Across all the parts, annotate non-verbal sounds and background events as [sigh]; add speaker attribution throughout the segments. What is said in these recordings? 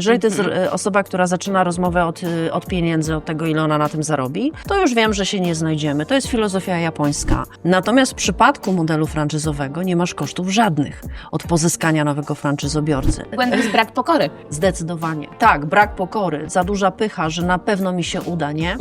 Speaker 1: Jeżeli to jest e, osoba, która zaczyna rozmowę od, e, od pieniędzy, od tego, ile ona na tym zarobi, to już wiem, że się nie znajdziemy. To jest filozofia japońska. Natomiast w przypadku modelu franczyzowego nie masz kosztów żadnych od pozyskania nowego franczyzobiorcy.
Speaker 2: Błędem jest brak pokory.
Speaker 1: Zdecydowanie. Tak, brak pokory, za duża pycha, że na pewno mi się uda, nie?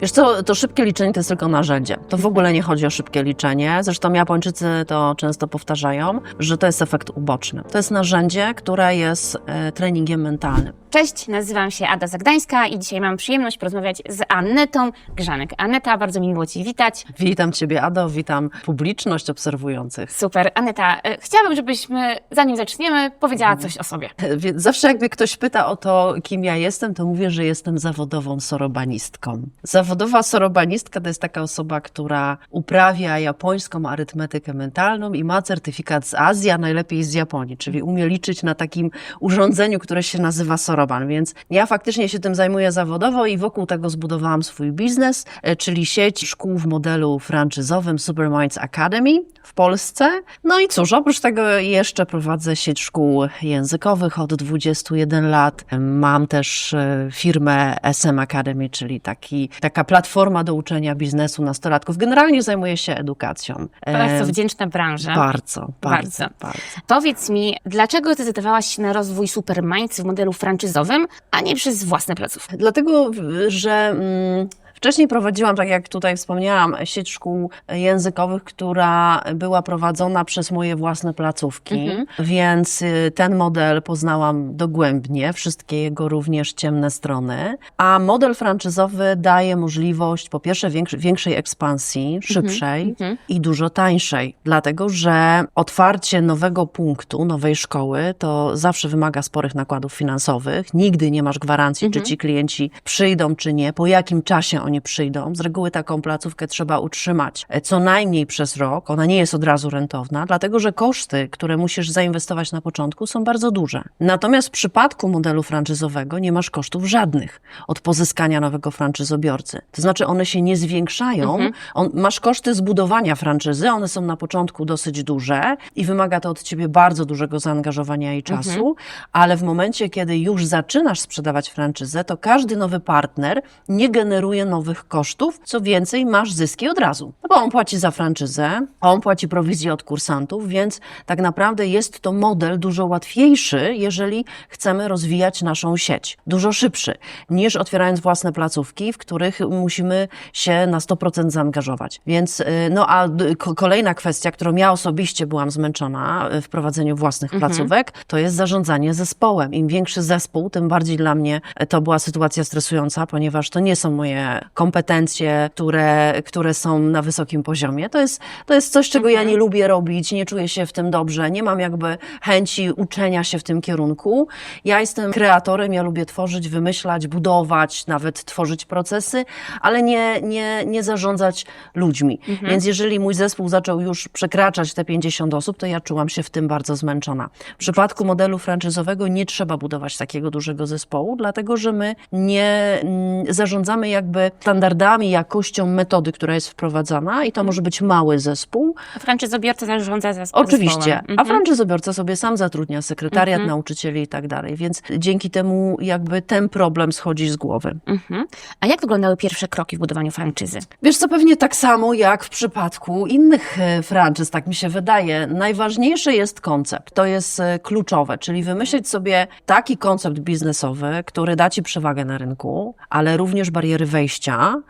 Speaker 1: Wiesz co, to szybkie liczenie to jest tylko narzędzie. To w ogóle nie chodzi o szybkie liczenie. Zresztą Japończycy to często powtarzają, że to jest efekt uboczny. To jest narzędzie, które jest e, treningiem mentalnym.
Speaker 2: Cześć, nazywam się Ada Zagdańska i dzisiaj mam przyjemność porozmawiać z Annetą Grzanek. Aneta, bardzo mi miło Cię witać.
Speaker 1: Witam Ciebie, Ado, witam publiczność obserwujących.
Speaker 2: Super. Aneta, e, chciałabym, żebyśmy, zanim zaczniemy, powiedziała coś o sobie.
Speaker 1: Więc Zawsze jak mnie ktoś pyta o to, kim ja jestem, to mówię, że jestem zawodową sorobanistką. Zawodowa sorobanistka to jest taka osoba, która uprawia japońską arytmetykę mentalną i ma certyfikat z Azji, a najlepiej z Japonii, czyli umie liczyć na takim urządzeniu, które się nazywa soroban. Więc ja faktycznie się tym zajmuję zawodowo i wokół tego zbudowałam swój biznes, e, czyli sieć szkół w modelu franczyzowym Superminds Academy w Polsce. No i cóż, oprócz tego jeszcze prowadzę sieć szkół językowych od 21 lat. Mam też e, firmę SM Academy, czyli taki, taka platforma do uczenia biznesu nastolatków. Generalnie zajmuję się edukacją.
Speaker 2: Bardzo
Speaker 1: E,
Speaker 2: wdzięczna branża.
Speaker 1: Bardzo, bardzo,
Speaker 2: Bardzo.
Speaker 1: bardzo.
Speaker 2: Powiedz mi, dlaczego zdecydowałaś się na rozwój Superminds w modelu franczyzowym, a nie przez własne placówki?
Speaker 1: Dlatego, że mm, wcześniej prowadziłam, tak jak tutaj wspomniałam, sieć szkół językowych, która była prowadzona przez moje własne placówki, więc y, ten model poznałam dogłębnie, wszystkie jego również ciemne strony. A model franczyzowy daje możliwość, po pierwsze, większej ekspansji, szybszej i dużo tańszej, dlatego że otwarcie nowego punktu, nowej szkoły, to zawsze wymaga sporych nakładów finansowych. Nigdy nie masz gwarancji, czy ci klienci przyjdą, czy nie, po jakim czasie oni przyjdą. Z reguły taką placówkę trzeba utrzymać e, co najmniej przez rok. Ona nie jest od razu rentowna, dlatego że koszty, które musisz zainwestować na początku, są bardzo duże. Natomiast w przypadku modelu franczyzowego nie masz kosztów żadnych od pozyskania nowego franczyzobiorcy. To znaczy one się nie zwiększają. On, masz koszty zbudowania franczyzy, one są na początku dosyć duże i wymaga to od ciebie bardzo dużego zaangażowania i czasu, ale w momencie, kiedy już zaczynasz sprzedawać franczyzę, to każdy nowy partner nie generuje nowych kosztów, co więcej, masz zyski od razu. No bo on płaci za franczyzę, on płaci prowizję od kursantów, więc tak naprawdę jest to model dużo łatwiejszy, jeżeli chcemy rozwijać naszą sieć. Dużo szybszy niż otwierając własne placówki, w których musimy się na 100% zaangażować. Więc, y, no a kolejna kwestia, którą ja osobiście byłam zmęczona y, w prowadzeniu własnych placówek, to jest zarządzanie zespołem. Im większy zespół, tym bardziej dla mnie to była sytuacja stresująca, ponieważ to nie są moje kompetencje, które, które są na wysokim poziomie. To jest, to jest coś, czego ja nie lubię robić, nie czuję się w tym dobrze, nie mam jakby chęci uczenia się w tym kierunku. Ja jestem kreatorem, ja lubię tworzyć, wymyślać, budować, nawet tworzyć procesy, ale nie, nie, nie zarządzać ludźmi. Więc jeżeli mój zespół zaczął już przekraczać te 50 osób, to ja czułam się w tym bardzo zmęczona. W przypadku modelu franczyzowego nie trzeba budować takiego dużego zespołu, dlatego że my nie mm, zarządzamy jakby standardami, jakością metody, która jest wprowadzana i to może być mały zespół,
Speaker 2: Franczyzobiorca zarządza zes-
Speaker 1: Oczywiście.
Speaker 2: zespołem.
Speaker 1: A
Speaker 2: Mhm.
Speaker 1: franczyzobiorca sobie sam zatrudnia sekretariat, nauczycieli i tak dalej, więc dzięki temu jakby ten problem schodzi z głowy.
Speaker 2: Mhm. A jak wyglądały pierwsze kroki w budowaniu franczyzy?
Speaker 1: Wiesz co, pewnie tak samo jak w przypadku innych e, franczyz, tak mi się wydaje. Najważniejszy jest koncept. To jest e, kluczowe, czyli wymyślić sobie taki koncept biznesowy, który da ci przewagę na rynku, ale również bariery wejścia.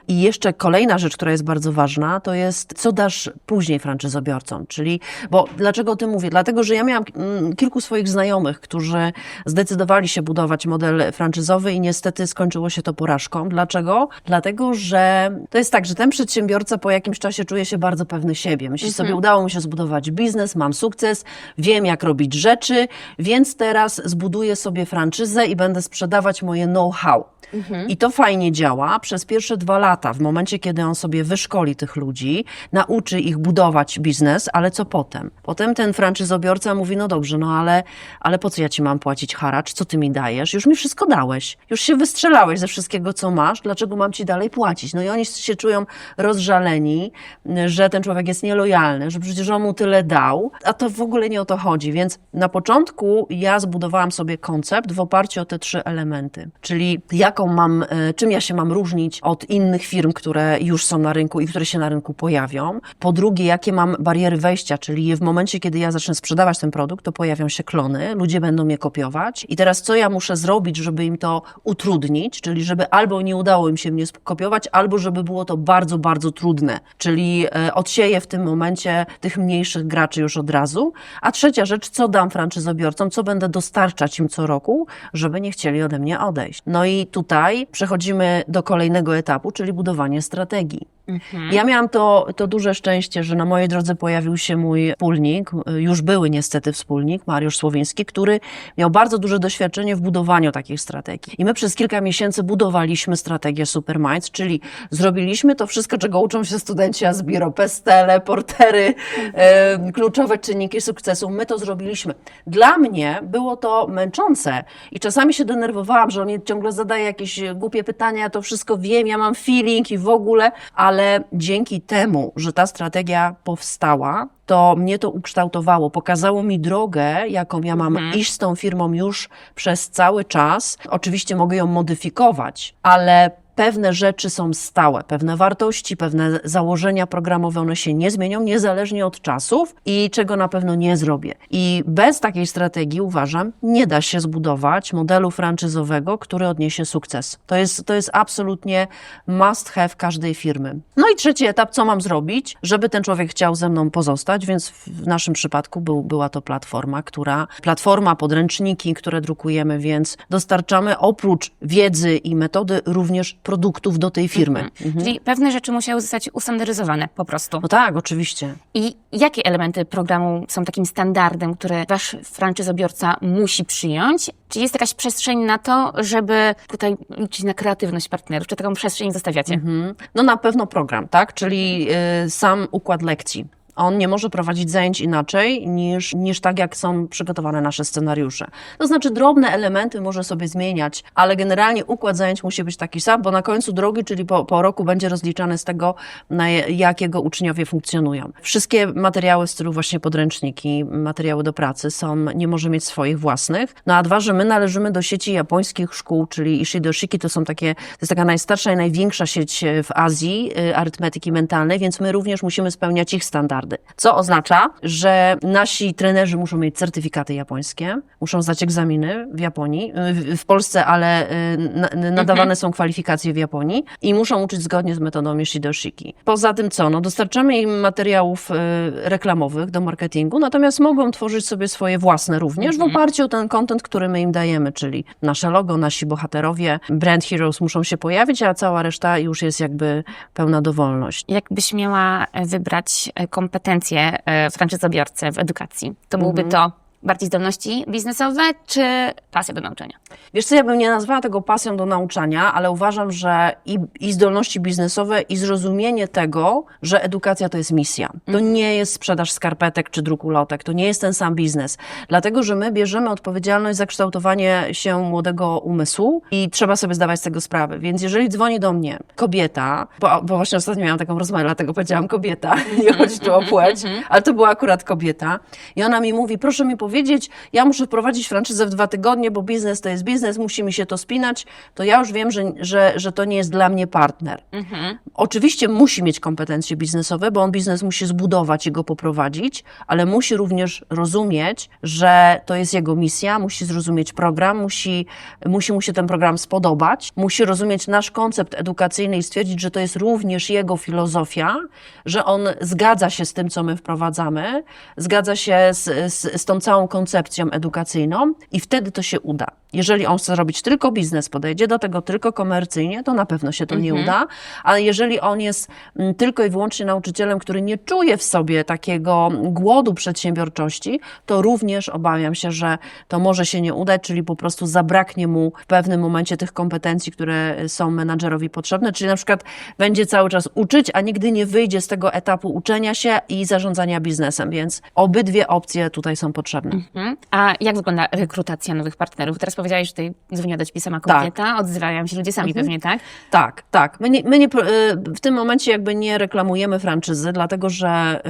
Speaker 1: I jeszcze kolejna rzecz, która jest bardzo ważna, to jest co dasz później franczyzobiorcom, czyli, bo dlaczego o tym mówię? Dlatego, że ja miałam mm, kilku swoich znajomych, którzy zdecydowali się budować model franczyzowy i niestety skończyło się to porażką. Dlaczego? Dlatego, że to jest tak, że ten przedsiębiorca po jakimś czasie czuje się bardzo pewny siebie. Myśli sobie, udało mi się zbudować biznes, mam sukces, wiem jak robić rzeczy, więc teraz zbuduję sobie franczyzę i będę sprzedawać moje know-how. I to fajnie działa przez pierwsze pierwsze dwa lata, w momencie, kiedy on sobie wyszkoli tych ludzi, nauczy ich budować biznes, ale co potem? Potem ten franczyzobiorca mówi, no dobrze, no ale, ale po co ja ci mam płacić haracz? Co ty mi dajesz? Już mi wszystko dałeś. Już się wystrzelałeś ze wszystkiego, co masz. Dlaczego mam ci dalej płacić? No i oni się czują rozżaleni, że ten człowiek jest nielojalny, że przecież on mu tyle dał, a to w ogóle nie o to chodzi. Więc na początku ja zbudowałam sobie koncept w oparciu o te trzy elementy. Czyli jaką mam, e, czym ja się mam różnić od innych firm, które już są na rynku i które się na rynku pojawią. Po drugie, jakie mam bariery wejścia, czyli w momencie, kiedy ja zacznę sprzedawać ten produkt, to pojawią się klony, ludzie będą mnie kopiować. I teraz co ja muszę zrobić, żeby im to utrudnić, czyli żeby albo nie udało im się mnie skopiować, albo żeby było to bardzo, bardzo trudne. Czyli e, odsieję w tym momencie tych mniejszych graczy już od razu. A trzecia rzecz, co dam franczyzobiorcom, co będę dostarczać im co roku, żeby nie chcieli ode mnie odejść. No i tutaj przechodzimy do kolejnego etapu, czyli budowanie strategii. Ja miałam to, to duże szczęście, że na mojej drodze pojawił się mój wspólnik, już były niestety wspólnik, Mariusz Słowiński, który miał bardzo duże doświadczenie w budowaniu takich strategii. I my przez kilka miesięcy budowaliśmy strategię Superminds, czyli zrobiliśmy to wszystko, czego uczą się studenci Asbiro, pestele, portery, kluczowe czynniki sukcesu. My to zrobiliśmy. Dla mnie było to męczące i czasami się denerwowałam, że on ciągle zadaje jakieś głupie pytania, ja to wszystko wiem, ja mam feeling i w ogóle, ale dzięki temu, że ta strategia powstała, to mnie to ukształtowało, pokazało mi drogę, jaką ja mam iść z tą firmą już przez cały czas. Oczywiście mogę ją modyfikować, ale pewne rzeczy są stałe, pewne wartości, pewne założenia programowe, one się nie zmienią niezależnie od czasów i czego na pewno nie zrobię. I bez takiej strategii uważam, nie da się zbudować modelu franczyzowego, który odniesie sukces. To jest, to jest absolutnie must have każdej firmy. No i trzeci etap, co mam zrobić, żeby ten człowiek chciał ze mną pozostać, więc w naszym przypadku był, była to platforma, która, platforma, podręczniki, które drukujemy, więc dostarczamy oprócz wiedzy i metody również produktów do tej firmy. Mhm.
Speaker 2: Czyli pewne rzeczy musiały zostać ustandaryzowane po prostu.
Speaker 1: No tak, oczywiście.
Speaker 2: I jakie elementy programu są takim standardem, który wasz franczyzobiorca musi przyjąć? Czy jest jakaś przestrzeń na to, żeby tutaj liczyć na kreatywność partnerów? Czy taką przestrzeń zostawiacie?
Speaker 1: Mhm. No na pewno program, tak? Czyli y, sam układ lekcji. On nie może prowadzić zajęć inaczej niż, niż tak, jak są przygotowane nasze scenariusze. To znaczy, drobne elementy może sobie zmieniać, ale generalnie układ zajęć musi być taki sam, bo na końcu drogi, czyli po, po roku, będzie rozliczany z tego, na jak jego uczniowie funkcjonują. Wszystkie materiały w stylu właśnie podręczniki, materiały do pracy są, nie może mieć swoich własnych. No a dwa, że my należymy do sieci japońskich szkół, czyli Ishidoshiki, to są takie, to jest taka najstarsza i największa sieć w Azji y, arytmetyki mentalnej, więc my również musimy spełniać ich standardy. Co oznacza, że nasi trenerzy muszą mieć certyfikaty japońskie, muszą zdać egzaminy w Japonii, y, w, Polsce, ale y, na, nadawane są kwalifikacje w Japonii i muszą uczyć zgodnie z metodą Ishidoshiki. Poza tym co? No, dostarczamy im materiałów y, reklamowych do marketingu, natomiast mogą tworzyć sobie swoje własne również w oparciu o ten content, który my im dajemy, czyli nasze logo, nasi bohaterowie, brand heroes muszą się pojawić, a cała reszta już jest jakby pełna dowolność.
Speaker 2: Jakbyś miała wybrać e, kompetencje e, franczyzobiorcy w edukacji, to byłby
Speaker 1: Mhm.
Speaker 2: to bardziej zdolności biznesowe czy pasja do nauczania?
Speaker 1: Wiesz co, ja bym nie nazwała tego pasją do nauczania, ale uważam, że i, i zdolności biznesowe, i zrozumienie tego, że edukacja to jest misja. To nie jest sprzedaż skarpetek czy druk ulotek, to nie jest ten sam biznes. Dlatego, że my bierzemy odpowiedzialność za kształtowanie się młodego umysłu i trzeba sobie zdawać z tego sprawę. Więc jeżeli dzwoni do mnie kobieta, bo, bo właśnie ostatnio miałam taką rozmowę, dlatego powiedziałam kobieta, [laughs] nie chodzi tu o płeć, ale to była akurat kobieta i ona mi mówi, proszę mi powiedzieć, ja muszę wprowadzić franczyzę w dwa tygodnie, bo biznes to jest biznes, musi mi się to spinać, to ja już wiem, że, że, że to nie jest dla mnie partner. Oczywiście musi mieć kompetencje biznesowe, bo on biznes musi zbudować i go poprowadzić, ale musi również rozumieć, że to jest jego misja, musi zrozumieć program, musi, musi mu się ten program spodobać, musi rozumieć nasz koncept edukacyjny i stwierdzić, że to jest również jego filozofia, że on zgadza się z tym, co my wprowadzamy, zgadza się z, z, z tą całą całą koncepcją edukacyjną i wtedy to się uda. Jeżeli on chce robić tylko biznes, podejdzie do tego tylko komercyjnie, to na pewno się to nie uda, ale jeżeli on jest mm, tylko i wyłącznie nauczycielem, który nie czuje w sobie takiego głodu przedsiębiorczości, to również obawiam się, że to może się nie udać, czyli po prostu zabraknie mu w pewnym momencie tych kompetencji, które są menadżerowi potrzebne, czyli na przykład będzie cały czas uczyć, a nigdy nie wyjdzie z tego etapu uczenia się i zarządzania biznesem, więc obydwie opcje tutaj są potrzebne.
Speaker 2: Mhm. A jak wygląda rekrutacja nowych partnerów? Teraz powiedziałeś, że tutaj dzwoniła do ciebie sama kobieta, odzywają się ludzie sami pewnie, tak?
Speaker 1: Tak, tak. My, nie, my nie, y, w tym momencie jakby nie reklamujemy franczyzy, dlatego że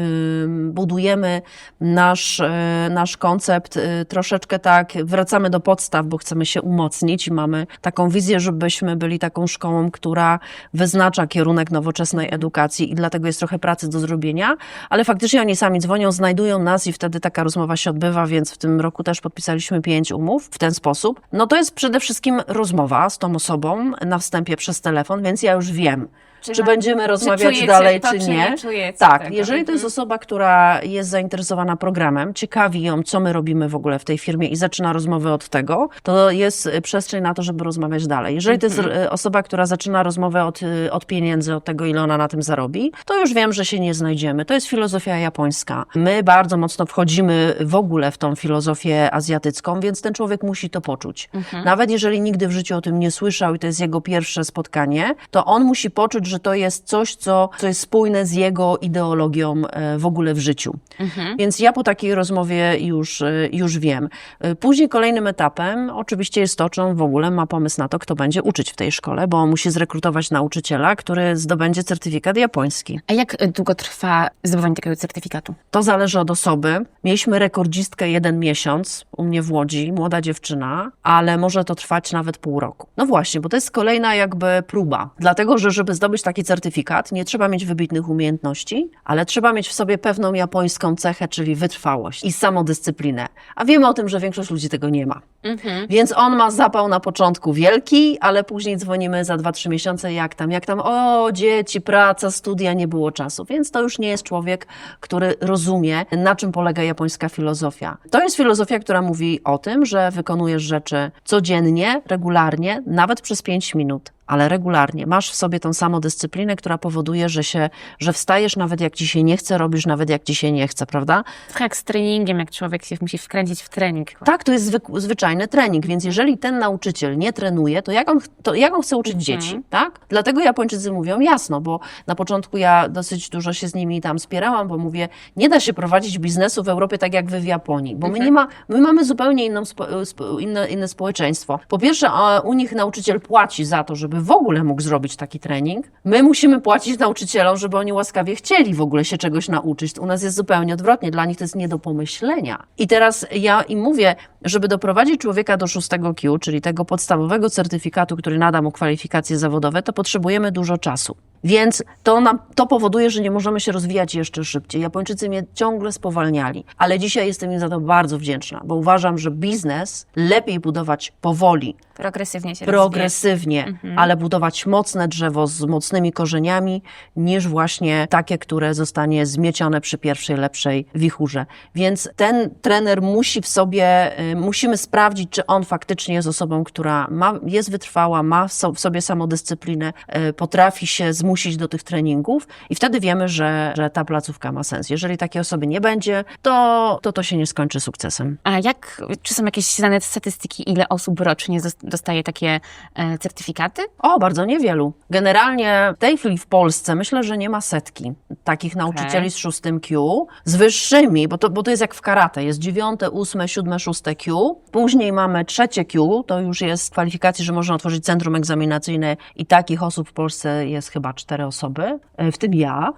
Speaker 1: budujemy nasz, y, nasz koncept y, troszeczkę tak, wracamy do podstaw, bo chcemy się umocnić i mamy taką wizję, żebyśmy byli taką szkołą, która wyznacza kierunek nowoczesnej edukacji i dlatego jest trochę pracy do zrobienia, ale faktycznie oni sami dzwonią, znajdują nas i wtedy taka rozmowa się odbywa, więc w tym roku też podpisaliśmy pięć umów w ten sposób. No to jest przede wszystkim rozmowa z tą osobą na wstępie przez telefon, więc ja już wiem, czy, będziemy rozmawiać
Speaker 2: czujecie
Speaker 1: dalej,
Speaker 2: to,
Speaker 1: czy
Speaker 2: czy
Speaker 1: nie.
Speaker 2: nie
Speaker 1: tak,
Speaker 2: tego.
Speaker 1: jeżeli to jest
Speaker 2: Mhm.
Speaker 1: osoba, która jest zainteresowana programem, ciekawi ją, co my robimy w ogóle w tej firmie i zaczyna rozmowę od tego, to jest y, przestrzeń na to, żeby rozmawiać dalej. Jeżeli to jest
Speaker 2: Mhm.
Speaker 1: y, osoba, która zaczyna rozmowę od, y, od pieniędzy, od tego, ile ona na tym zarobi, to już wiem, że się nie znajdziemy. To jest filozofia japońska. My bardzo mocno wchodzimy w ogóle w tą filozofię azjatycką, więc ten człowiek musi to poczuć.
Speaker 2: Mhm.
Speaker 1: Nawet jeżeli nigdy w życiu o tym nie słyszał i to jest jego pierwsze spotkanie, to on musi poczuć, że to jest coś, co, co jest spójne z jego ideologią e, w ogóle w życiu.
Speaker 2: Mhm.
Speaker 1: Więc ja po takiej rozmowie już, e, już wiem. E, Później kolejnym etapem oczywiście jest to, czy on w ogóle ma pomysł na to, kto będzie uczyć w tej szkole, bo musi zrekrutować nauczyciela, który zdobędzie certyfikat japoński.
Speaker 2: A jak długo trwa zdobywanie takiego certyfikatu?
Speaker 1: To zależy od osoby. Mieliśmy rekordzistkę jeden miesiąc u mnie w Łodzi, młoda dziewczyna, ale może to trwać nawet pół roku. No właśnie, bo to jest kolejna jakby próba. Dlatego, że żeby zdobyć taki certyfikat, nie trzeba mieć wybitnych umiejętności, ale trzeba mieć w sobie pewną japońską cechę, czyli wytrwałość i samodyscyplinę. A wiemy o tym, że większość ludzi tego nie ma.
Speaker 2: Mhm.
Speaker 1: Więc on ma zapał na początku wielki, ale później dzwonimy za 2-3 miesiące, jak tam, jak tam, o dzieci, praca, studia, nie było czasu. Więc to już nie jest człowiek, który rozumie, na czym polega japońska filozofia. To jest filozofia, która mówi o tym, że wykonujesz rzeczy codziennie, regularnie, nawet przez 5 minut. Ale regularnie masz w sobie tą samodyscyplinę, która powoduje, że się, że wstajesz nawet jak ci się nie chce, robisz nawet jak ci się nie chce, prawda?
Speaker 2: Jak z treningiem, jak człowiek się musi wkręcić w trening.
Speaker 1: Tak, to jest zwyk- zwyczajny trening, więc jeżeli ten nauczyciel nie trenuje, to jak on, to jak on chce uczyć dzieci, tak? Dlatego Japończycy mówią jasno, bo na początku ja dosyć dużo się z nimi tam spierałam, bo mówię, nie da się prowadzić biznesu w Europie tak jak wy w Japonii, bo my nie ma, my mamy zupełnie inną spo, inne, inne społeczeństwo. Po pierwsze, u nich nauczyciel płaci za to, żeby w ogóle mógł zrobić taki trening. My musimy płacić nauczycielom, żeby oni łaskawie chcieli w ogóle się czegoś nauczyć. U nas jest zupełnie odwrotnie, dla nich to jest nie do pomyślenia. I teraz ja im mówię, żeby doprowadzić człowieka do szóstego Q, czyli tego podstawowego certyfikatu, który nada mu kwalifikacje zawodowe, to potrzebujemy dużo czasu. Więc to, nam, to powoduje, że nie możemy się rozwijać jeszcze szybciej. Japończycy mnie ciągle spowalniali, ale dzisiaj jestem im za to bardzo wdzięczna, bo uważam, że biznes lepiej budować powoli,
Speaker 2: Progresywnie się
Speaker 1: progresywnie, ale budować mocne drzewo z mocnymi korzeniami, niż właśnie takie, które zostanie zmiecione przy pierwszej lepszej wichurze. Więc ten trener musi w sobie, y, musimy sprawdzić, czy on faktycznie jest osobą, która ma, jest wytrwała, ma w sobie samodyscyplinę, y, potrafi się zmusić do tych treningów i wtedy wiemy, że, że ta placówka ma sens. Jeżeli takiej osoby nie będzie, to to, to się nie skończy sukcesem.
Speaker 2: A jak, czy są jakieś znane statystyki, ile osób rocznie dostaje takie e, certyfikaty?
Speaker 1: O, bardzo niewielu. Generalnie w tej chwili w Polsce myślę, że nie ma setki takich nauczycieli z szóstym Q, z wyższymi, bo to, bo to jest jak w karate, jest dziewiąte, ósme, siódme, szóste Q. Później mamy trzecie Q, to już jest kwalifikacji, że można otworzyć centrum egzaminacyjne i takich osób w Polsce jest chyba cztery osoby, e, w tym ja.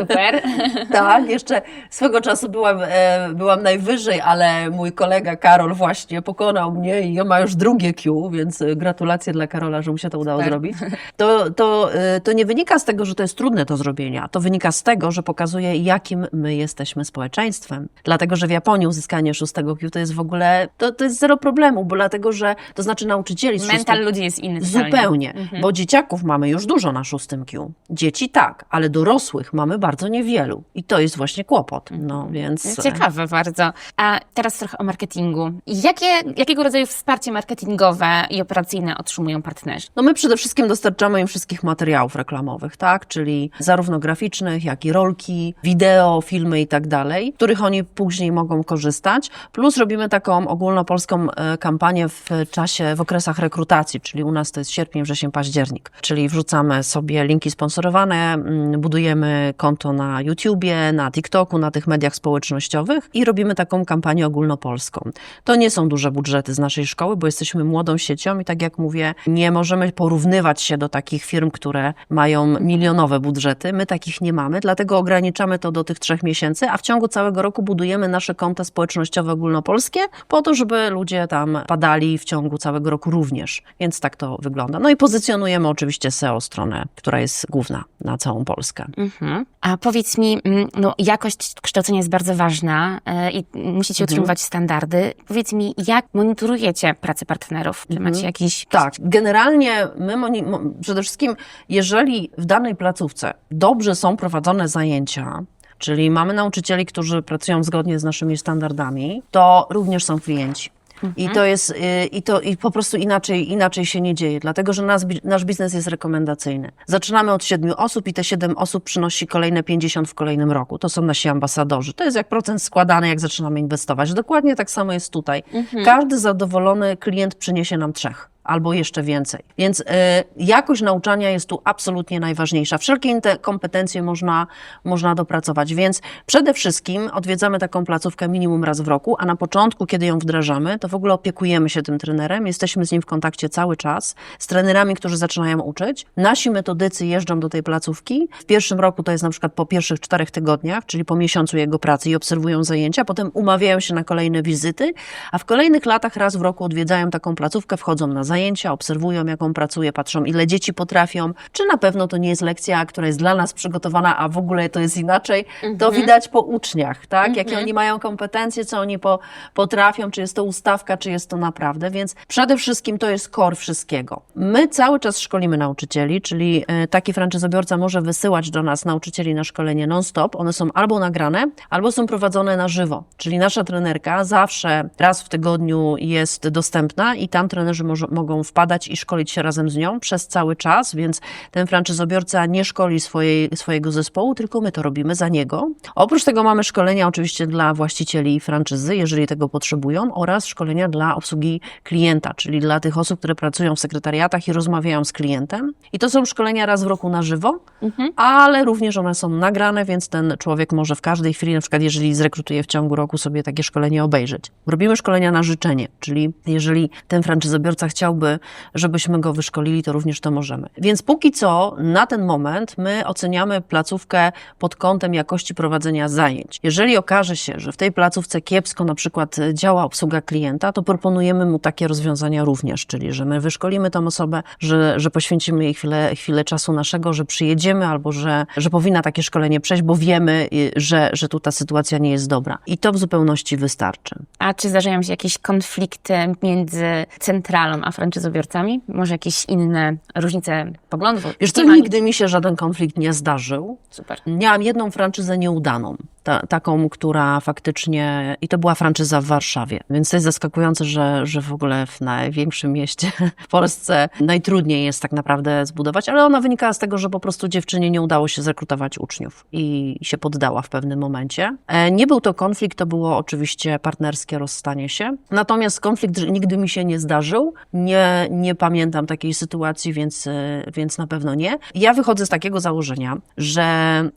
Speaker 2: Super. [laughs]
Speaker 1: Tak, jeszcze swego czasu byłam, e, byłam najwyżej, ale mój kolega Karol właśnie pokonał mnie i on ma już drugie Q, więc e, gratulacje dla Karola, że mu się to udało
Speaker 2: Super.
Speaker 1: zrobić. To, to, to nie wynika z tego, że to jest trudne do zrobienia. To wynika z tego, że pokazuje, jakim my jesteśmy społeczeństwem. Dlatego, że w Japonii uzyskanie szóstego Q to jest w ogóle, to, to jest zero problemu, bo dlatego, że to znaczy nauczycieli z szóstego
Speaker 2: Mental ludzi jest inny.
Speaker 1: Zupełnie, bo dzieciaków mamy już dużo na szóstym Dzieci tak, ale dorosłych mamy bardzo niewielu. I to jest właśnie kłopot. No więc.
Speaker 2: Ciekawe bardzo. A teraz trochę o marketingu. Jakie, jakiego rodzaju wsparcie marketingowe i operacyjne otrzymują partnerzy?
Speaker 1: No my przede wszystkim dostarczamy im wszystkich materiałów reklamowych, tak? Czyli zarówno graficznych, jak i rolki, wideo, filmy i tak dalej, których oni później mogą korzystać. Plus robimy taką ogólnopolską e, kampanię w czasie, w okresach rekrutacji, czyli u nas to jest sierpień, wrzesień, październik. Czyli wrzucamy sobie linki sponsorowane, mm, budujemy konto na YouTubie, na TikToku, na tych mediach społecznościowych i robimy taką kampanię ogólnopolską. To nie są duże budżety z naszej szkoły, bo jesteśmy młodą siecią i tak jak mówię, nie możemy porównywać się do takich firm, które mają milionowe budżety. My takich nie mamy, dlatego ograniczamy to do tych trzech miesięcy, a w ciągu całego roku budujemy nasze konta społecznościowe ogólnopolskie po to, żeby ludzie tam padali w ciągu całego roku również. Więc tak to wygląda. No i pozycjonujemy oczywiście SEO stronę, która jest główna na całą Polskę.
Speaker 2: Mhm. A powiedz mi, mm, no, jakość kształcenia jest bardzo ważna e, i musicie utrzymywać standardy. Powiedz mi, jak monitorujecie pracę partnerów? Czy macie jakiś...
Speaker 1: Tak, generalnie my przede wszystkim, jeżeli w danej placówce dobrze są prowadzone zajęcia, czyli mamy nauczycieli, którzy pracują zgodnie z naszymi standardami, to również są klienci. I to jest, y, i to i po prostu inaczej, inaczej się nie dzieje, dlatego że nas, nasz biznes jest rekomendacyjny. Zaczynamy od siedmiu osób i te siedem osób przynosi kolejne 50 w kolejnym roku. To są nasi ambasadorzy. To jest jak procent składany, jak zaczynamy inwestować. Dokładnie tak samo jest tutaj. Każdy zadowolony klient przyniesie nam trzech albo jeszcze więcej. Więc y, jakość nauczania jest tu absolutnie najważniejsza. Wszelkie inne kompetencje można, można dopracować, więc przede wszystkim odwiedzamy taką placówkę minimum raz w roku, a na początku, kiedy ją wdrażamy, to w ogóle opiekujemy się tym trenerem, jesteśmy z nim w kontakcie cały czas, z trenerami, którzy zaczynają uczyć. Nasi metodycy jeżdżą do tej placówki. W pierwszym roku to jest na przykład po pierwszych czterech tygodniach, czyli po miesiącu jego pracy i obserwują zajęcia, potem umawiają się na kolejne wizyty, a w kolejnych latach raz w roku odwiedzają taką placówkę, wchodzą na zajęcia, obserwują jak on pracuje, patrzą ile dzieci potrafią, czy na pewno to nie jest lekcja, która jest dla nas przygotowana, a w ogóle to jest inaczej. To widać po uczniach, tak? Jakie oni mają kompetencje, co oni po, potrafią, czy jest to ustawka, czy jest to naprawdę, więc przede wszystkim to jest core wszystkiego. My cały czas szkolimy nauczycieli, czyli e, taki franczyzobiorca może wysyłać do nas nauczycieli na szkolenie non-stop. One są albo nagrane, albo są prowadzone na żywo. Czyli nasza trenerka zawsze raz w tygodniu jest dostępna i tam trenerzy może, mogą wpadać i szkolić się razem z nią przez cały czas, więc ten franczyzobiorca nie szkoli swojej, swojego zespołu, tylko my to robimy za niego. Oprócz tego mamy szkolenia oczywiście dla właścicieli franczyzy, jeżeli tego potrzebują, oraz szkolenia dla obsługi klienta, czyli dla tych osób, które pracują w sekretariatach i rozmawiają z klientem. I to są szkolenia raz w roku na żywo, ale również one są nagrane, więc ten człowiek może w każdej chwili, na przykład jeżeli zrekrutuje w ciągu roku sobie takie szkolenie obejrzeć. Robimy szkolenia na życzenie, czyli jeżeli ten franczyzobiorca chciałby, żebyśmy go wyszkolili, to również to możemy. Więc póki co, na ten moment, my oceniamy placówkę pod kątem jakości prowadzenia zajęć. Jeżeli okaże się, że w tej placówce kiepsko na przykład działa obsługa klienta, to proponujemy mu takie rozwiązania również, czyli że my wyszkolimy tą osobę, że, że poświęcimy jej chwilę, chwilę czasu naszego, że przyjedziemy albo że, że powinna takie szkolenie przejść, bo wiemy, y, że, że tu ta sytuacja nie jest dobra. I to w zupełności wystarczy.
Speaker 2: A czy zdarzają się jakieś konflikty między centralą a franczyzobiorcami? Może jakieś inne różnice poglądów?
Speaker 1: Wiesz co, nigdy mi się żaden konflikt nie zdarzył.
Speaker 2: Super.
Speaker 1: Miałam jedną franczyzę nieudaną, ta, taką, która faktycznie, i to była franczyza w Warszawie, więc to jest zaskakujące, że, że w ogóle w największym mieście w Polsce najtrudniej jest tak naprawdę zbudować, ale ona wynikała z tego, że po prostu dziewczynie nie udało się zrekrutować uczniów i się poddała w pewnym momencie. E, Nie był to konflikt, to było oczywiście partnerskie rozstanie się, natomiast konflikt nigdy mi się nie zdarzył, nie, nie pamiętam takiej sytuacji, więc, e, więc na pewno nie. Ja wychodzę z takiego założenia, że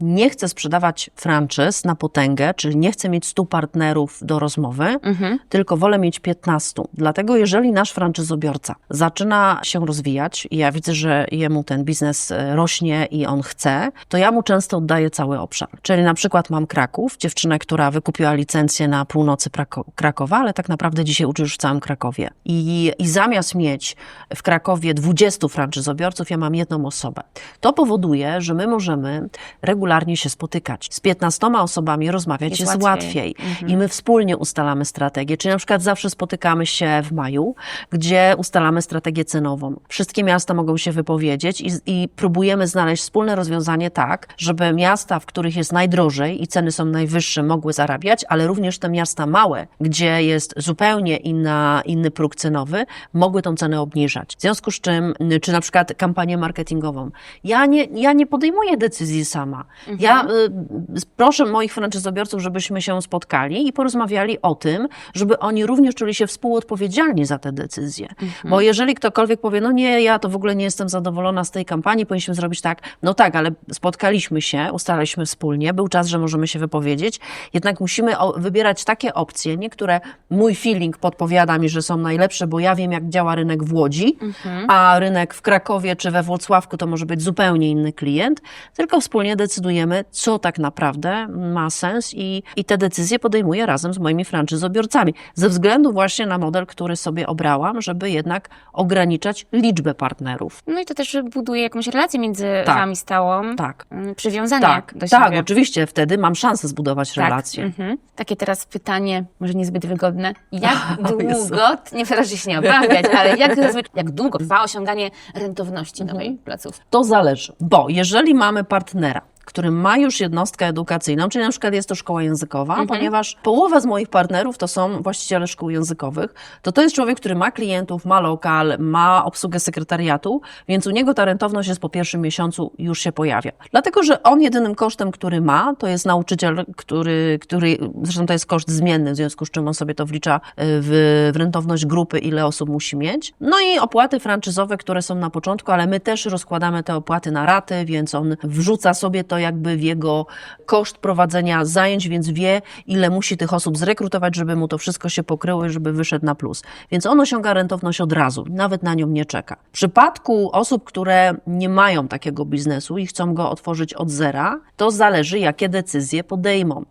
Speaker 1: nie chcę sprzedawać franczyz na potęgę, czyli nie chcę mieć 100 partnerów do rozmowy,
Speaker 2: Mhm.
Speaker 1: tylko wolę mieć 15. Dlatego jeżeli nasz franczyzobiorca zaczyna się rozwijać i ja widzę, że jemu ten biznes e, rośnie i on chce, to ja mu często oddaję cały obszar. Czyli na przykład mam Kraków, dziewczynę, która wykupiła licencję na północy Krakowa, ale tak naprawdę dzisiaj uczy już w całym Krakowie. I, I zamiast mieć w Krakowie 20 franczyzobiorców, ja mam jedną osobę. To powoduje, że my możemy regularnie się spotykać z 15 osobami osobami rozmawiać
Speaker 2: Jest
Speaker 1: jest,
Speaker 2: łatwiej.
Speaker 1: łatwiej.
Speaker 2: Mhm.
Speaker 1: I my wspólnie ustalamy strategię. Czyli na przykład zawsze spotykamy się w maju, gdzie ustalamy strategię cenową. Wszystkie miasta mogą się wypowiedzieć i, i próbujemy znaleźć wspólne rozwiązanie tak, żeby miasta, w których jest najdrożej i ceny są najwyższe, mogły zarabiać, ale również te miasta małe, gdzie jest zupełnie inna, inny próg cenowy, mogły tą cenę obniżać. W związku z czym, czy na przykład kampanię marketingową. Ja nie, ja nie podejmuję decyzji sama. Ja y, proszę moich franczyzobiorców, żebyśmy się spotkali i porozmawiali o tym, żeby oni również czuli się współodpowiedzialni za te decyzje. Bo jeżeli ktokolwiek powie, no nie, ja to w ogóle nie jestem zadowolona z tej kampanii, powinniśmy zrobić tak, no tak, ale spotkaliśmy się, ustaliliśmy wspólnie, był czas, że możemy się wypowiedzieć, jednak musimy wybierać takie opcje, niektóre mój feeling podpowiada mi, że są najlepsze, bo ja wiem, jak działa rynek w Łodzi, a rynek w Krakowie czy we Włocławku to może być zupełnie inny klient, tylko wspólnie decydujemy, co tak naprawdę ma sens i, i te decyzje podejmuję razem z moimi franczyzobiorcami. Ze względu właśnie na model, który sobie obrałam, żeby jednak ograniczać liczbę partnerów.
Speaker 2: No i to też buduje jakąś relację między
Speaker 1: Tak.
Speaker 2: wami stałą,
Speaker 1: Tak.
Speaker 2: mm, przywiązanie
Speaker 1: Tak,
Speaker 2: do
Speaker 1: tak,
Speaker 2: siebie.
Speaker 1: oczywiście, wtedy mam szansę zbudować
Speaker 2: Tak.
Speaker 1: relację.
Speaker 2: Mhm. Takie teraz pytanie, może niezbyt wygodne. Jak [laughs]
Speaker 1: O Jezu.
Speaker 2: długo, nie proszę się nie obawiać, ale jak, jak długo trwa osiąganie rentowności
Speaker 1: Mhm.
Speaker 2: nowej placówki?
Speaker 1: To zależy, bo jeżeli mamy partnera, który ma już jednostkę edukacyjną, czyli na przykład jest to szkoła językowa, ponieważ połowa z moich partnerów to są właściciele szkół językowych, to to jest człowiek, który ma klientów, ma lokal, ma obsługę sekretariatu, więc u niego ta rentowność jest po pierwszym miesiącu już się pojawia. Dlatego, że on jedynym kosztem, który ma, to jest nauczyciel, który, który zresztą to jest koszt zmienny, w związku z czym on sobie to wlicza y, w, w rentowność grupy, ile osób musi mieć. No i opłaty franczyzowe, które są na początku, ale my też rozkładamy te opłaty na raty, więc on wrzuca sobie to jakby w jego koszt prowadzenia zajęć, więc wie, ile musi tych osób zrekrutować, żeby mu to wszystko się pokryło i żeby wyszedł na plus. Więc on osiąga rentowność od razu, nawet na nią nie czeka. W przypadku osób, które nie mają takiego biznesu i chcą go otworzyć od zera, to zależy, jakie decyzje podejmą.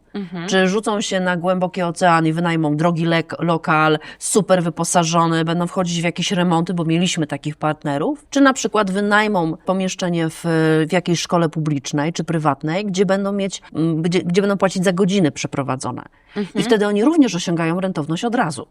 Speaker 1: Czy rzucą się na głęboki ocean i wynajmą drogi lek, lokal, super wyposażony, będą wchodzić w jakieś remonty, bo mieliśmy takich partnerów, czy na przykład wynajmą pomieszczenie w, w jakiejś szkole publicznej czy prywatnej, gdzie będą mieć, gdzie, gdzie będą płacić za godziny przeprowadzone. I wtedy oni również osiągają rentowność od razu.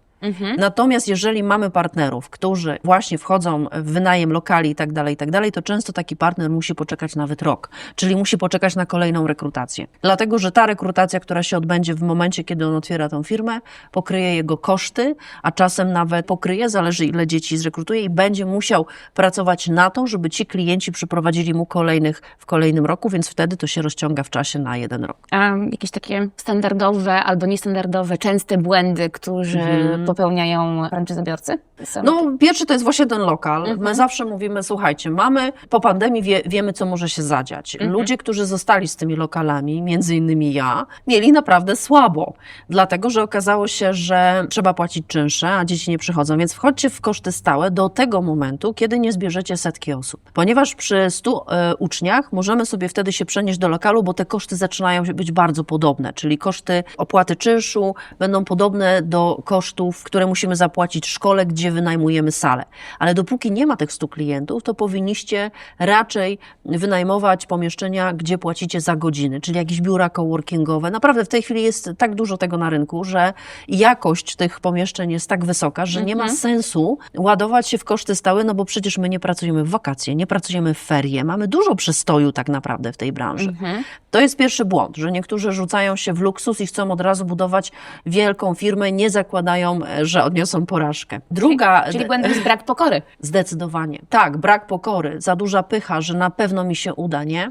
Speaker 1: Natomiast jeżeli mamy partnerów, którzy właśnie wchodzą w wynajem lokali i tak dalej, i tak dalej, to często taki partner musi poczekać nawet rok, czyli musi poczekać na kolejną rekrutację. Dlatego, że ta rekrutacja, która się odbędzie w momencie, kiedy on otwiera tą firmę, pokryje jego koszty, a czasem nawet pokryje, zależy ile dzieci zrekrutuje i będzie musiał pracować na to, żeby ci klienci przyprowadzili mu kolejnych w kolejnym roku, więc wtedy to się rozciąga w czasie na jeden rok.
Speaker 2: A jakieś takie standardowe albo niestandardowe, częste błędy, którzy popełniają franczyzobiorcy? Są.
Speaker 1: No, pierwszy to jest właśnie ten lokal. My zawsze mówimy, słuchajcie, mamy, po pandemii wie, wiemy, co może się zadziać. Ludzie, którzy zostali z tymi lokalami, między innymi ja, mieli naprawdę słabo. Dlatego, że okazało się, że trzeba płacić czynsze, a dzieci nie przychodzą. Więc wchodźcie w koszty stałe do tego momentu, kiedy nie zbierzecie setki osób. Ponieważ przy 100 e, uczniach możemy sobie wtedy się przenieść do lokalu, bo te koszty zaczynają być bardzo podobne. Czyli koszty opłaty czynszu będą podobne do kosztów, które musimy zapłacić szkole, gdzie wynajmujemy salę. Ale dopóki nie ma tych 100 klientów, to powinniście raczej wynajmować pomieszczenia, gdzie płacicie za godziny, czyli jakieś biura coworkingowe. W tej chwili jest tak dużo tego na rynku, że jakość tych pomieszczeń jest tak wysoka, że nie ma sensu ładować się w koszty stałe, no bo przecież my nie pracujemy w wakacje, nie pracujemy w ferie. Mamy dużo przestoju tak naprawdę w tej branży. To jest pierwszy błąd, że niektórzy rzucają się w luksus i chcą od razu budować wielką firmę, nie zakładają, e, że odniosą porażkę. Druga,
Speaker 2: Czyli błędem jest brak pokory.
Speaker 1: Zdecydowanie. Tak, brak pokory, za duża pycha, że na pewno mi się uda, nie?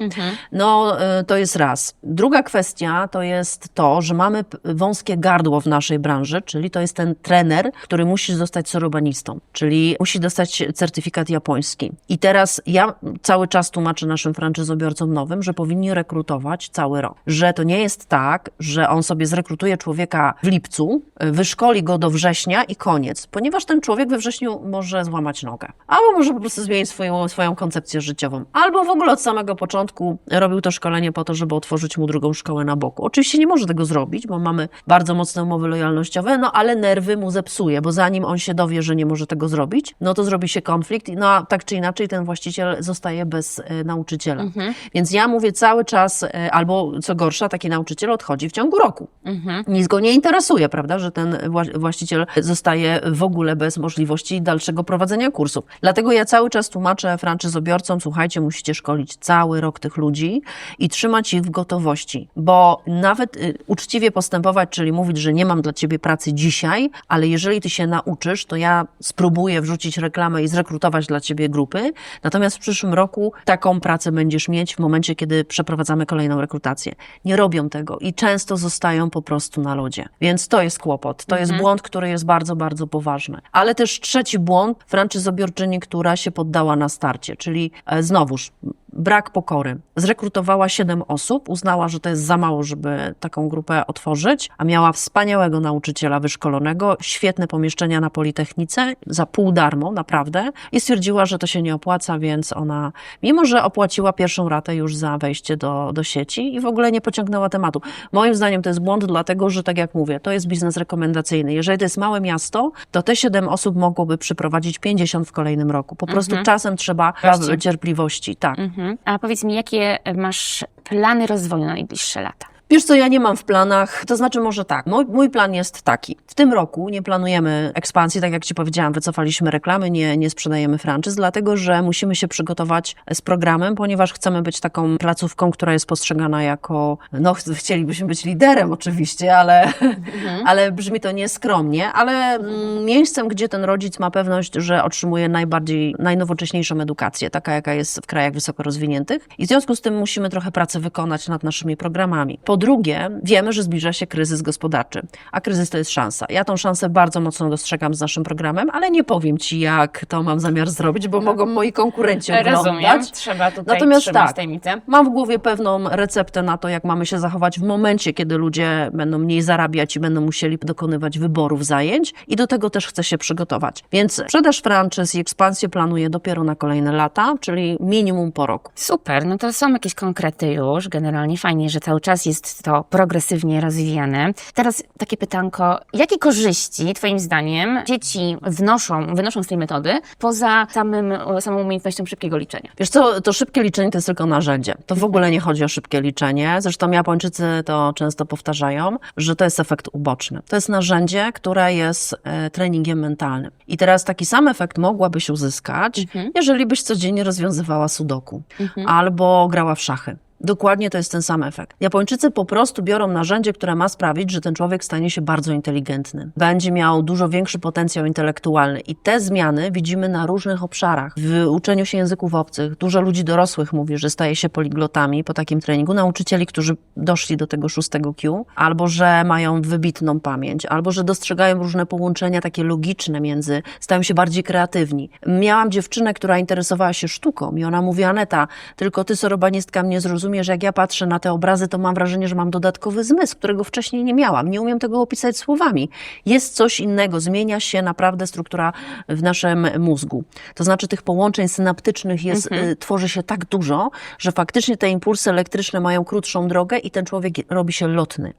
Speaker 1: No, y, to jest raz. Druga kwestia to jest to, że mamy wąskie gardło w naszej branży, czyli to jest ten trener, który musi zostać sorobanistą, czyli musi dostać certyfikat japoński. I teraz ja cały czas tłumaczę naszym franczyzobiorcom nowym, że powinni rekrutować cały rok. Że to nie jest tak, że on sobie zrekrutuje człowieka w lipcu, wyszkoli go do września i koniec, ponieważ ten człowiek we wrześniu może złamać nogę. Albo może po prostu zmienić swoją, swoją koncepcję życiową. Albo w ogóle od samego początku robił to szkolenie po to, żeby otworzyć mu drugą szkołę na boku. Oczywiście oczywiście nie może tego zrobić, bo mamy bardzo mocne umowy lojalnościowe, no ale nerwy mu zepsuje, bo zanim on się dowie, że nie może tego zrobić, no to zrobi się konflikt, no a tak czy inaczej ten właściciel zostaje bez e, nauczyciela.
Speaker 2: Mhm.
Speaker 1: Więc ja mówię cały czas, e, albo co gorsza, taki nauczyciel odchodzi w ciągu roku.
Speaker 2: Mhm.
Speaker 1: Nic go nie interesuje, prawda, że ten wła- właściciel zostaje w ogóle bez możliwości dalszego prowadzenia kursów. Dlatego ja cały czas tłumaczę franczyzobiorcom, słuchajcie, musicie szkolić cały rok tych ludzi i trzymać ich w gotowości, bo nawet y, uczciwie postępować, czyli mówić, że nie mam dla ciebie pracy dzisiaj, ale jeżeli ty się nauczysz, to ja spróbuję wrzucić reklamę i zrekrutować dla ciebie grupy, natomiast w przyszłym roku taką pracę będziesz mieć w momencie, kiedy przeprowadzamy kolejną rekrutację. Nie robią tego i często zostają po prostu na lodzie. Więc to jest kłopot. To jest błąd, który jest bardzo, bardzo poważny. Ale też trzeci błąd, franczyzobiorczyni, która się poddała na starcie, czyli e, znowuż brak pokory. Zrekrutowała siedem osób, uznała, że to jest za mało, żeby taką grupę otworzyć, a miała wspaniałego nauczyciela wyszkolonego, świetne pomieszczenia na Politechnice, za pół darmo, naprawdę, i stwierdziła, że to się nie opłaca, więc ona, mimo że opłaciła pierwszą ratę już za wejście do, do sieci i w ogóle nie pociągnęła tematu. Moim zdaniem to jest błąd, dlatego że, tak jak mówię, to jest biznes rekomendacyjny. Jeżeli to jest małe miasto, to te siedem osób mogłoby przyprowadzić 50 w kolejnym roku. Po prostu czasem trzeba
Speaker 2: Właściwie.
Speaker 1: cierpliwości, tak.
Speaker 2: Mhm. A powiedz mi, jakie masz plany rozwoju na najbliższe lata?
Speaker 1: Wiesz co, ja nie mam w planach, to znaczy może tak, mój, mój plan jest taki. W tym roku nie planujemy ekspansji, tak jak Ci powiedziałam, wycofaliśmy reklamy, nie, nie sprzedajemy franczyz, dlatego że musimy się przygotować z programem, ponieważ chcemy być taką placówką, która jest postrzegana jako, no ch- chcielibyśmy być liderem oczywiście, ale, [laughs] ale brzmi to nieskromnie, ale mm, miejscem, gdzie ten rodzic ma pewność, że otrzymuje najbardziej, najnowocześniejszą edukację, taka jaka jest w krajach wysoko rozwiniętych i w związku z tym musimy trochę pracy wykonać nad naszymi programami. Po drugie, wiemy, że zbliża się kryzys gospodarczy, a kryzys to jest szansa. Ja tą szansę bardzo mocno dostrzegam z naszym programem, ale nie powiem Ci, jak to mam zamiar zrobić, bo mogą moi konkurenci oglądać.
Speaker 2: trzeba tutaj
Speaker 1: Natomiast tak.
Speaker 2: tajemnicę.
Speaker 1: Mam w głowie pewną receptę na to, jak mamy się zachować w momencie, kiedy ludzie będą mniej zarabiać i będą musieli dokonywać wyborów zajęć i do tego też chcę się przygotować. Więc sprzedaż franczyz i ekspansję planuję dopiero na kolejne lata, czyli minimum po roku.
Speaker 2: Super, no to są jakieś konkrety już. Generalnie fajnie, że cały czas jest to progresywnie rozwijane. Teraz takie pytanko, jakie korzyści Twoim zdaniem dzieci wnoszą, wynoszą z tej metody poza samym, samą umiejętnością szybkiego liczenia?
Speaker 1: Wiesz co, to szybkie liczenie to jest tylko narzędzie. To w ogóle nie chodzi o szybkie liczenie. Zresztą Japończycy to często powtarzają, że to jest efekt uboczny. To jest narzędzie, które jest e, treningiem mentalnym. I teraz taki sam efekt mogłabyś uzyskać, jeżeli byś codziennie rozwiązywała sudoku albo grała w szachy. Dokładnie to jest ten sam efekt. Japończycy po prostu biorą narzędzie, które ma sprawić, że ten człowiek stanie się bardzo inteligentny. Będzie miał dużo większy potencjał intelektualny. I te zmiany widzimy na różnych obszarach. W uczeniu się języków obcych dużo ludzi dorosłych mówi, że staje się poliglotami po takim treningu. Nauczycieli, którzy doszli do tego szóstego Q, albo że mają wybitną pamięć, albo że dostrzegają różne połączenia takie logiczne między, stają się bardziej kreatywni. Miałam dziewczynę, która interesowała się sztuką i ona mówi, Aneta, tylko ty, sorobanistka, mnie zrozumiesz, jak ja patrzę na te obrazy, to mam wrażenie, że mam dodatkowy zmysł, którego wcześniej nie miałam. Nie umiem tego opisać słowami. Jest coś innego, zmienia się naprawdę struktura w naszym mózgu. To znaczy tych połączeń synaptycznych jest, y, tworzy się tak dużo, że faktycznie te impulsy elektryczne mają krótszą drogę i ten człowiek robi się lotny.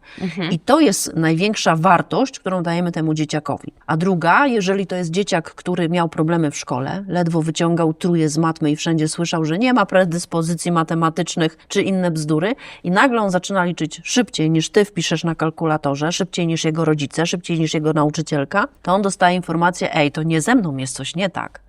Speaker 1: I to jest największa wartość, którą dajemy temu dzieciakowi. A druga, jeżeli to jest dzieciak, który miał problemy w szkole, ledwo wyciągał truje z matmy i wszędzie słyszał, że nie ma predyspozycji matematycznych czy inne bzdury i nagle on zaczyna liczyć szybciej niż ty wpiszesz na kalkulatorze, szybciej niż jego rodzice, szybciej niż jego nauczycielka, to on dostaje informację, ej, to nie ze mną jest coś nie tak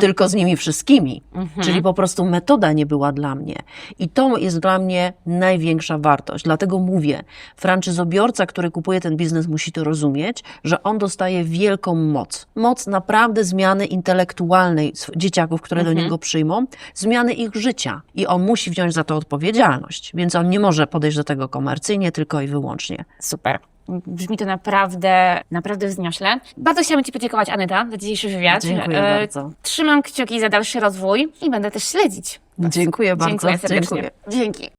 Speaker 1: tylko z nimi wszystkimi. Czyli po prostu metoda nie była dla mnie. I to jest dla mnie największa wartość. Dlatego mówię, franczyzobiorca, który kupuje ten biznes, musi to rozumieć, że on dostaje wielką moc. Moc naprawdę zmiany intelektualnej dzieciaków, które do niego przyjmą, zmiany ich życia. I on musi wziąć za to odpowiedzialność. Więc on nie może podejść do tego komercyjnie, tylko i wyłącznie.
Speaker 2: Super. Brzmi to naprawdę, naprawdę wzniośle. Bardzo chciałabym Ci podziękować, Aneta, za dzisiejszy wywiad.
Speaker 1: Dziękuję
Speaker 2: E,
Speaker 1: bardzo.
Speaker 2: Trzymam kciuki za dalszy rozwój i będę też śledzić.
Speaker 1: Dziękuję bardzo.
Speaker 2: Dziękuję serdecznie.
Speaker 1: Dziękuję.
Speaker 2: Dzięki.